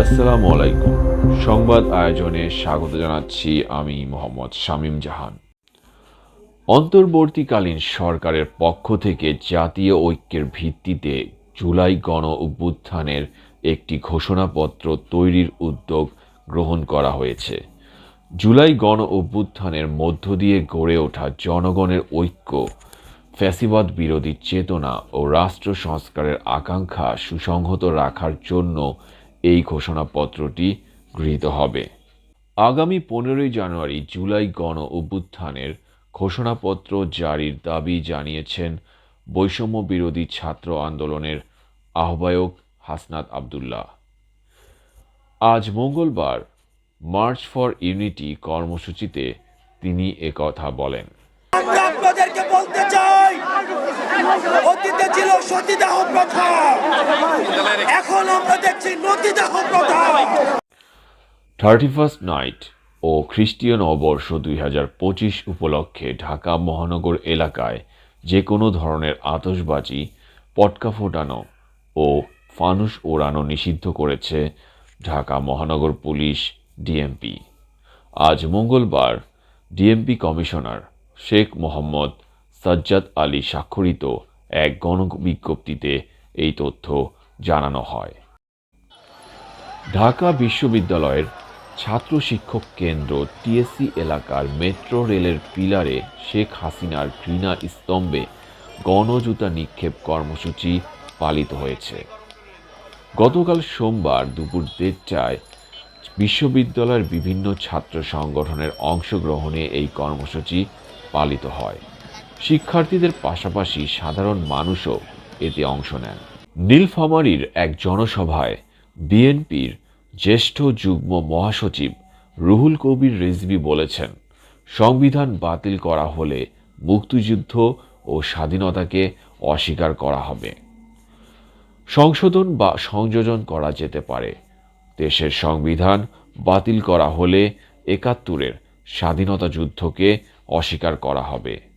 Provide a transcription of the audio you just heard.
আসসালামু আলাইকুম সংবাদ আয়োজনে স্বাগত জানাচ্ছি আমি মোহাম্মদ শামীম জাহান। অন্তর্বর্তীকালীন সরকারের পক্ষ থেকে জাতীয় ঐক্যের ভিত্তিতে জুলাই গণ অভ্যুত্থানের একটি ঘোষণাপত্র তৈরির উদ্যোগ গ্রহণ করা হয়েছে। জুলাই গণ অভ্যুত্থানের মধ্য দিয়ে গড়ে ওঠা জনগণের ঐক্য ফ্যাসিবাদ বিরোধী চেতনা ও রাষ্ট্র সংস্কারের আকাঙ্ক্ষা সুসংহত রাখার জন্য এই ঘোষণাপত্রটি গৃহীত হবে। আগামী পনেরোই জানুয়ারি জুলাই গণ অভ্যুত্থানের ঘোষণাপত্র জারির দাবি জানিয়েছেন বৈষম্য বিরোধী ছাত্র আন্দোলনের আহ্বায়ক হাসনাত আবদুল্লাহ। আজ মঙ্গলবার মার্চ ফর ইউনিটি কর্মসূচিতে তিনি একথা বলেন। আপনাদেরকে বলতে চাই, অতীতে ছিল সতীদাহ প্রথা, এখন আমরা দেখছি নদীদাহ প্রথা। থার্টি ফার্স্ট নাইট ও খ্রিস্টীয় নববর্ষ দুই হাজার পঁচিশ উপলক্ষে ঢাকা মহানগর এলাকায় যে কোনো ধরনের আতশবাজি, পটকা ফোটানো ও ফানুস ওড়ানো নিষিদ্ধ করেছে ঢাকা মহানগর পুলিশ ডিএমপি। আজ মঙ্গলবার ডিএমপি কমিশনার শেখ মোহাম্মদ সাজ্জাদ আলী স্বাক্ষরিত এক গণবিজ্ঞপ্তিতে এই তথ্য জানানো হয়। ঢাকা বিশ্ববিদ্যালয়ের ছাত্র শিক্ষক কেন্দ্র টিএসসি এলাকার মেট্রো রেলের পিলারে শেখ হাসিনার ঘৃণা স্তম্ভে গণজুতা নিক্ষেপ কর্মসূচি পালিত হয়েছে। গতকাল সোমবার দুপুর দেড়টায় বিশ্ববিদ্যালয়ের বিভিন্ন ছাত্র সংগঠনের অংশগ্রহণে এই কর্মসূচি পালিত হয়। শিক্ষার্থীদের পাশাপাশি সাধারণ মানুষও এতে অংশ নেন। নীলফামারীর এক জনসভায় বিএনপির জ্যেষ্ঠ যুগ্ম মহাসচিব রুহুল কবির রিজভী বলেছেন, সংবিধান বাতিল করা হলে মুক্তিযুদ্ধ ও স্বাধীনতাকে অস্বীকার করা হবে। সংশোধন বা সংযোজন করা যেতে পারে। দেশের সংবিধান বাতিল করা হলে একাত্তরের স্বাধীনতা যুদ্ধকে অস্বীকার করা হবে।